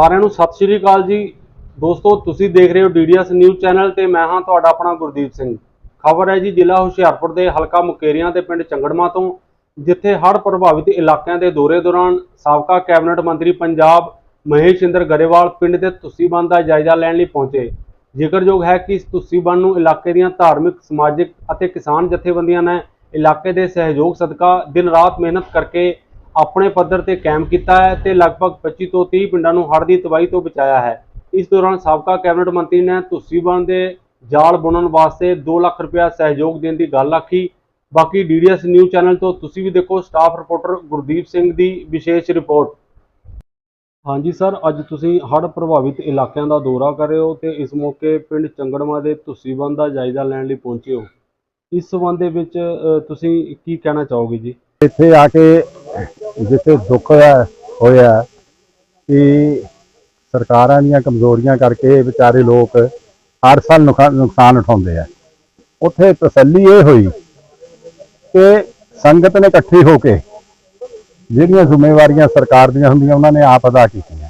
ਸਾਰਿਆਂ ਨੂੰ ਸਤਿ ਸ਼੍ਰੀ ਅਕਾਲ ਜੀ। ਦੋਸਤੋ, ਤੁਸੀਂ ਦੇਖ ਰਹੇ ਹੋ ਡੀਡੀਐਸ ਨਿਊਜ਼ ਚੈਨਲ ਤੇ ਮੈਂ ਹਾਂ ਤੁਹਾਡਾ ਆਪਣਾ ਗੁਰਦੀਪ ਸਿੰਘ। ਖਬਰ ਹੈ ਜੀ, ਜ਼ਿਲ੍ਹਾ ਹੁਸ਼ਿਆਰਪੁਰ ਦੇ ਹਲਕਾ ਮੁਕੇਰੀਆਂ ਦੇ ਪਿੰਡ ਚੰਗੜਮਾ ਤੋਂ, ਜਿੱਥੇ ਹੜ੍ਹ ਪ੍ਰਭਾਵਿਤ ਇਲਾਕਿਆਂ ਦੇ ਦੌਰੇ ਦੌਰਾਨ ਸਾਬਕਾ ਕੈਬਨਿਟ ਮੰਤਰੀ ਪੰਜਾਬ ਮਹੇਸ਼ ਇੰਦਰ ਗਰੇਵਾਲ ਪਿੰਡ ਦੇ ਤੁਸੀਂ ਬੰਦ ਦਾ ਜਾਇਜ਼ਾ ਲੈਣ ਲਈ ਪਹੁੰਚੇ। ਜ਼ਿਕਰਯੋਗ ਹੈ ਕਿ ਇਸ ਤੁਸੀਂ ਨੂੰ ਇਲਾਕੇ ਦੀਆਂ ਧਾਰਮਿਕ, ਸਮਾਜਿਕ ਅਤੇ ਕਿਸਾਨ ਜਥੇਬੰਦੀਆਂ ਨੇ ਇਲਾਕੇ ਦੇ ਸਹਿਯੋਗ ਸਦਕਾ ਦਿਨ ਰਾਤ ਮਿਹਨਤ ਕਰਕੇ ਆਪਣੇ ਪੱਧਰ ਤੇ ਕਾਇਮ ਕੀਤਾ ਹੈ ਤੇ ਲਗਭਗ 25 ਤੋਂ 30 ਪਿੰਡਾਂ ਨੂੰ ਹੜ੍ਹ ਦੀ ਤਬਾਹੀ ਤੋਂ ਬਚਾਇਆ ਹੈ। ਇਸ ਦੌਰਾਨ ਸਾਬਕਾ ਕੈਬਨਿਟ ਮੰਤਰੀ ਨੇ ਤੁਸੀਂ ਬੰਦ ਦੇ ਜਾਲ ਬੁਣਨ ਵਾਸਤੇ 2 ਲੱਖ ਰੁਪਇਆ ਸਹਿਯੋਗ ਦੇਣ ਦੀ ਗੱਲ ਆਖੀ। ਬਾਕੀ ਡੀਡੀਐਸ ਨਿਊਜ਼ ਚੈਨਲ ਤੋਂ ਤੁਸੀਂ ਵੀ ਦੇਖੋ ਸਟਾਫ ਰਿਪੋਰਟਰ ਗੁਰਦੀਪ ਸਿੰਘ ਦੀ ਵਿਸ਼ੇਸ਼ ਰਿਪੋਰਟ। ਹਾਂਜੀ ਸਰ, ਅੱਜ ਤੁਸੀਂ ਹੜ੍ਹ ਪ੍ਰਭਾਵਿਤ ਇਲਾਕਿਆਂ ਦਾ ਦੌਰਾ ਕਰ ਰਹੇ ਹੋ ਤੇ ਇਸ ਮੌਕੇ ਪਿੰਡ ਚੰਗੜਮਾ ਦੇ ਤੁਸੀਂ ਦਾ ਜਾਇਜ਼ਾ ਲੈਣ ਲਈ ਪਹੁੰਚੇ ਹੋ। ਇਸ ਸੰਬੰਧ ਦੇ ਵਿੱਚ ਤੁਸੀਂ ਕੀ ਕਹਿਣਾ ਚਾਹੋਗੇ ਜੀ? ਇੱਥੇ ਆ ਕੇ ਜਿੱਥੇ ਦੁੱਖ ਹੋਇਆ ਹੋਇਆ, ਕਿ ਸਰਕਾਰਾਂ ਦੀਆਂ ਕਮਜ਼ੋਰੀਆਂ ਕਰਕੇ ਵਿਚਾਰੇ ਲੋਕ ਹਰ ਸਾਲ ਨੁਕਸਾ- ਨੁਕਸਾਨ ਉਠਾਉਂਦੇ ਆ। ਉੱਥੇ ਤਸੱਲੀ ਇਹ ਹੋਈ ਕਿ ਸੰਗਤ ਨੇ ਇਕੱਠੀ ਹੋ ਕੇ ਜਿਹੜੀਆਂ ਜ਼ਿੰਮੇਵਾਰੀਆਂ ਸਰਕਾਰ ਦੀਆਂ ਹੁੰਦੀਆਂ, ਉਹਨਾਂ ਨੇ ਆਪ ਅਦਾ ਕੀਤੀਆਂ।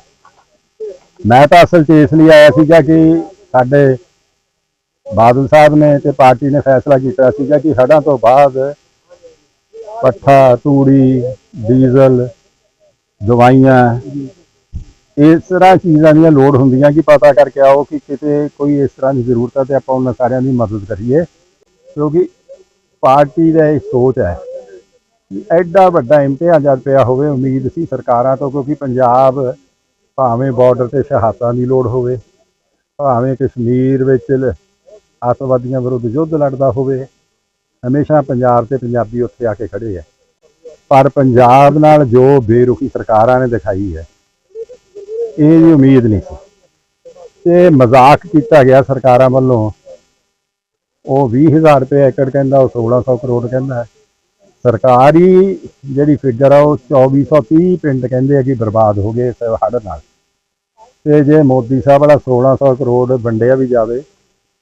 ਮੈਂ ਤਾਂ ਅਸਲ 'ਚ ਇਸ ਲਈ ਆਇਆ ਸੀਗਾ ਕਿ ਸਾਡੇ ਬਾਦਲ ਸਾਹਿਬ ਨੇ ਤੇ ਪਾਰਟੀ ਨੇ ਫੈਸਲਾ ਕੀਤਾ ਸੀਗਾ ਕਿ ਹੜ੍ਹਾਂ ਤੋਂ ਬਾਅਦ ਪੱਠਾ, ਤੂੜੀ, ਡੀਜ਼ਲ, ਦਵਾਈਆਂ। ਇਸ ਤਰ੍ਹਾਂ ਚੀਜ਼ਾਂ ਦੀਆਂ ਲੋੜ ਹੁੰਦੀਆਂ ਕਿ ਪਤਾ ਕਰਕੇ ਆਓ ਕਿ ਕਿਤੇ ਕੋਈ ਇਸ ਤਰ੍ਹਾਂ ਦੀ ਜ਼ਰੂਰਤ ਹੈ ਤੇ ਆਪਾਂ ਉਹਨਾਂ ਸਾਰਿਆਂ ਦੀ ਮਦਦ ਕਰੀਏ। ਕਿਉਂਕਿ ਪਾਰਟੀ ਦਾ ਇਹ ਸੋਚ ਹੈ ਐਡਾ ਵੱਡਾ ਇਮਤਿਹਾਨ ਜਦ ਪਿਆ ਹੋਵੇ, ਉਮੀਦ ਸੀ ਸਰਕਾਰਾਂ ਤੋਂ, ਕਿਉਂਕਿ ਪੰਜਾਬ ਭਾਵੇਂ ਬਾਰਡਰ ਤੇ ਸ਼ਹਾਦਤਾਂ ਦੀ ਲੋੜ ਹੋਵੇ, ਭਾਵੇਂ ਕਸ਼ਮੀਰ ਵਿੱਚ ਅੱਤਵਾਦੀਆਂ ਵਿਰੁੱਧ ਯੁੱਧ ਲੜਦਾ ਹੋਵੇ ਹਮੇਸ਼ਾ ਪੰਜਾਬ ਤੇ ਪੰਜਾਬੀ ਉੱਥੇ ਆ ਕੇ ਖੜੇ ਹੈ ਪਰ ਪੰਜਾਬ ਨਾਲ ਜੋ ਬੇਰੁਖੀ ਸਰਕਾਰਾਂ ਨੇ ਦਿਖਾਈ ਹੈ, ਇਹ ਜੀ ਉਮੀਦ ਨਹੀਂ ਸੀ। ਤੇ ਮਜ਼ਾਕ ਕੀਤਾ ਗਿਆ ਸਰਕਾਰਾਂ ਵੱਲੋਂ। ਉਹ 20000 ਰੁਪਏ ਏਕੜ ਕਹਿੰਦਾ, ਉਹ 1600 ਕਰੋੜ ਕਹਿੰਦਾ ਸਰਕਾਰੀ ਜਿਹੜੀ ਫਿਗਰ ਆ, ਉਹ 2430 ਪਿੰਡ ਕਹਿੰਦੇ ਆ ਕਿ ਬਰਬਾਦ ਹੋ ਗਏ ਇਸ ਹੜ੍ਹ ਨਾਲ। ਤੇ ਜੇ ਮੋਦੀ ਸਾਹਿਬ ਵਾਲਾ 1600 ਕਰੋੜ ਵੰਡਿਆ ਵੀ ਜਾਵੇ,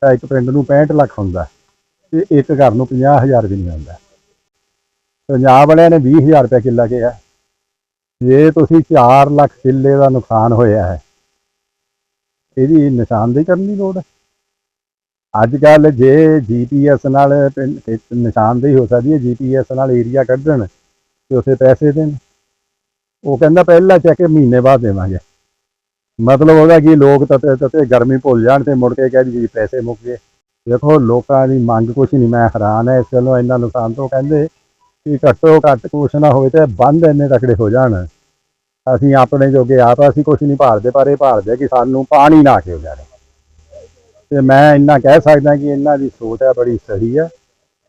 ਤਾਂ ਇੱਕ ਪਿੰਡ ਨੂੰ 65 ਲੱਖ ਹੁੰਦਾ ਤੇ ਇੱਕ ਘਰ ਨੂੰ 50000 ਵੀ ਨਹੀਂ ਆਉਂਦਾ। ਪੰਜਾਬ ਵਾਲਿਆਂ ਨੇ 20000 ਰੁਪਏ ਕਿੱਲਾ ਕਿਹਾ। ਜੇ ਤੁਸੀਂ 4 ਲੱਖ ਕਿੱਲੇ ਦਾ ਨੁਕਸਾਨ ਹੋਇਆ ਹੈ, ਇਹਦੀ ਨਿਸ਼ਾਨਦੇਹੀ ਕਰਨ ਦੀ ਲੋੜ ਹੈ। ਅੱਜ ਕੱਲ ਜੇ ਜੀਪੀਐਸ ਨਾਲ ਪਿੰਡ ਖੇਤ ਨਿਸ਼ਾਨਦੇਹੀ ਹੋ ਸਕਦੀ ਹੈ ਜੀਪੀਐਸ ਨਾਲ ਏਰੀਆ ਕੱਢਣ ਤੇ ਉਥੇ ਪੈਸੇ ਦੇਣ। ਉਹ ਕਹਿੰਦਾ ਪਹਿਲਾ ਚੈੱਕ ਮਹੀਨੇ ਬਾਅਦ ਦੇਵਾਂਗੇ। ਮਤਲਬ ਉਹਦਾ ਕਿ ਲੋਕ ਤਤੇ ਤਤੇ ਗਰਮੀ ਭੁੱਲ ਜਾਣ ਤੇ ਮੁੜ ਕੇ ਕਹਿ ਜੀ ਪੈਸੇ ਮੁੱਕ ਗਏ। ਦੇਖੋ, ਲੋਕਾਂ ਦੀ ਮੰਗ ਕੁਛ ਨਹੀਂ ਮੈਂ ਹੈਰਾਨ ਹੈ, ਇਸ ਗੱਲੋਂ ਇੰਨਾ ਨੁਕਸਾਨ ਤੋਂ ਕਹਿੰਦੇ ਕਿ ਘੱਟੋ ਘੱਟ ਕੁਛ ਨਾ ਹੋਵੇ ਤੇ ਬੰਦ ਇੰਨੇ ਤਕੜੇ ਹੋ ਜਾਣ। ਅਸੀਂ ਆਪਣੇ ਜੋਗੇ ਆਪ, ਅਸੀਂ ਕੁਛ ਨਹੀਂ ਭਾਲਦੇ, ਪਰ ਇਹ ਭਾਲਦੇ ਕਿ ਸਾਨੂੰ ਪਾਣੀ ਨਾ ਆਕੇ ਜਾਵੇ। ਤੇ ਮੈਂ ਇੰਨਾ ਕਹਿ ਸਕਦਾ ਕਿ ਇਹਨਾਂ ਦੀ ਸੋਚ ਹੈ ਬੜੀ ਸਹੀ ਹੈ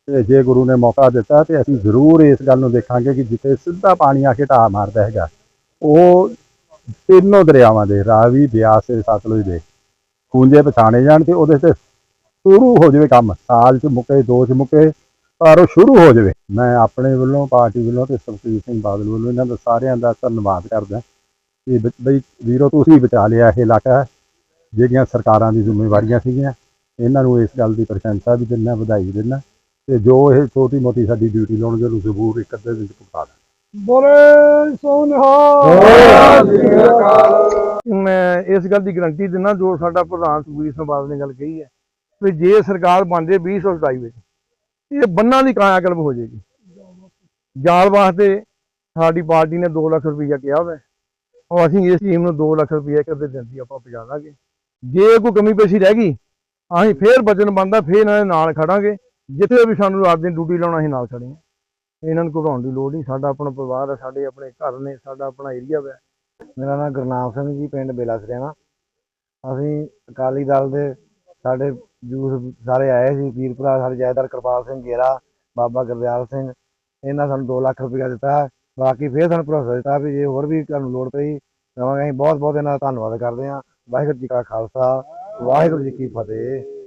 ਤੇ ਜੇ ਗੁਰੂ ਨੇ ਮੌਕਾ ਦਿੱਤਾ ਤੇ ਅਸੀਂ ਜ਼ਰੂਰ ਇਸ ਗੱਲ ਨੂੰ ਦੇਖਾਂਗੇ ਕਿ ਜਿੱਥੇ ਸਿੱਧਾ ਪਾਣੀ ਆ ਕੇ ਢਾਹ ਮਾਰਦਾ ਹੈਗਾ, ਉਹ ਤਿੰਨੋਂ ਦਰਿਆਵਾਂ ਦੇ, ਰਾਵੀ, ਬਿਆਸ ਤੇ ਸਤਲੁਜ ਦੇ ਖੂੰਜੇ ਪਛਾਣੇ ਜਾਣ ਤੇ ਉਹਦੇ ਤੇ ਸ਼ੁਰੂ ਹੋ ਜਾਵੇ ਕੰਮ ਸਾਲ ਚ ਮੁੱਕੇ ਦੋ ਚ ਮੁੱਕੇ ਪਰ ਉਹ ਸ਼ੁਰੂ ਹੋ ਜਾਵੇ। ਮੈਂ ਆਪਣੇ ਵੱਲੋਂ ਪਾਰਟੀ ਵੱਲੋਂ ਤੇ ਸੁਖਬੀਰ ਸਿੰਘ ਬਾਦਲ ਵੱਲੋਂ ਇਹਨਾਂ ਦਾ ਸਾਰਿਆਂ ਦਾ ਧੰਨਵਾਦ ਕਰਦਾ ਕਿ ਬਈ ਵੀਰੋ ਤੁਸੀਂ ਬਚਾ ਲਿਆ ਇਹ ਇਲਾਕਾ ਜਿਹੜੀਆਂ ਸਰਕਾਰਾਂ ਦੀ ਜ਼ਿੰਮੇਵਾਰੀਆਂ ਸੀਗੀਆਂ। ਇਹਨਾਂ ਨੂੰ ਇਸ ਗੱਲ ਦੀ ਪ੍ਰਸ਼ੰਸਾ ਵੀ ਦਿੰਦਾ ਵਧਾਈ ਦਿੰਦਾ ਤੇ ਜੋ ਇਹ ਛੋਟੀ ਮੋਟੀ ਸਾਡੀ ਡਿਊਟੀ ਲਾਉਣਗੇ ਉਹਨੂੰ ਜ਼ਰੂਰ ਇੱਕ ਅੱਧੇ ਦਿਨ ਚ ਪੁਕਾ ਦਾਂ ਬੋਲੇ ਸੋਨਹਾ ਮੈਂ ਇਸ ਗੱਲ ਦੀ ਗਰੰਟੀ ਦਿੰਦਾ ਜੋ ਸਾਡਾ ਪ੍ਰਧਾਨ ਸੁਖਬੀਰ ਸਿੰਘ ਬਾਦਲ ਨੇ ਗੱਲ ਕਹੀ ਹੈ। ਵੀ ਜੇ ਸਰਕਾਰ ਬਣ ਬਣਦੇ 2027 ਵਿੱਚ, ਇਹ ਬੰਨਾਂ ਦੀ ਕਾਇਆ ਕਲਮ ਹੋ ਜਾਏਗੀ। ਜਾਲ ਵਾਸਤੇ ਸਾਡੀ ਪਾਰਟੀ ਨੇ 2 ਲੱਖ ਰੁਪਈਆ ਕਿਹਾ ਹੋਇਆ ਔਰ ਅਸੀਂ ਇਸ ਟੀਮ ਨੂੰ 2 ਲੱਖ ਰੁਪਈਆ ਕਰਦੇ ਦਿੰਦੀ ਆਪਾਂ ਪਹੁੰਚਾ ਦਾਂਗੇ। ਜੇ ਕੋਈ ਕਮੀ ਪੇਸ਼ੀ ਰਹਿ ਗਈ, ਅਸੀਂ ਫੇਰ ਬਚਨ ਬੰਦਾ ਫੇਰ ਇਹਨਾਂ ਦੇ ਨਾਲ ਖੜਾਂਗੇ, ਜਿੱਥੇ ਵੀ ਸਾਨੂੰ ਰਾਤ ਦੀ ਡਿਊਟੀ ਲਾਉਣਾ ਅਸੀਂ ਨਾਲ ਖੜੇ ਹਾਂ। ਇਹਨਾਂ ਨੂੰ ਘਬਰਾਉਣ ਦੀ ਲੋੜ ਨਹੀਂ, ਸਾਡਾ ਆਪਣਾ ਪਰਿਵਾਰ ਹੈ ਸਾਡੇ ਆਪਣੇ ਘਰ ਨੇ, ਸਾਡਾ ਆਪਣਾ ਏਰੀਆ ਹੈ ਮੇਰਾ ਨਾਮ ਗੁਰਨਾਮ ਸਿੰਘ ਜੀ, ਪਿੰਡ ਬੇਲਾ ਸਰਿਆਣਾ। ਅਸੀਂ ਅਕਾਲੀ ਦਲ ਦੇ ਸਾਡੇ ਯੂਥ ਸਾਰੇ ਆਏ ਸੀ, ਵੀਰ ਭਰਾ, ਸਾਡੇ ਜੈਦਰ ਕਿਰਪਾਲ ਸਿੰਘ, ਗੇਰਾ, ਬਾਬਾ ਗੁਰਦਿਆਲ ਸਿੰਘ, ਇਹਨਾਂ ਸਾਨੂੰ 2 ਲੱਖ ਰੁਪਇਆ ਦਿੱਤਾ। ਬਾਕੀ ਫੇਰ ਸਾਨੂੰ ਭਰੋਸਾ ਦਿੱਤਾ ਵੀ ਜੇ ਹੋਰ ਵੀ ਤੁਹਾਨੂੰ ਲੋੜ ਪਈ, ਦਵਾਂਗੇ। ਅਸੀਂ ਬਹੁਤ ਬਹੁਤ ਇਹਨਾਂ ਦਾ ਧੰਨਵਾਦ ਕਰਦੇ ਹਾਂ। ਵਾਹਿਗੁਰੂ ਜੀ ਕਾ ਖਾਲਸਾ, ਵਾਹਿਗੁਰੂ ਜੀ ਕੀ ਫਤਿਹ।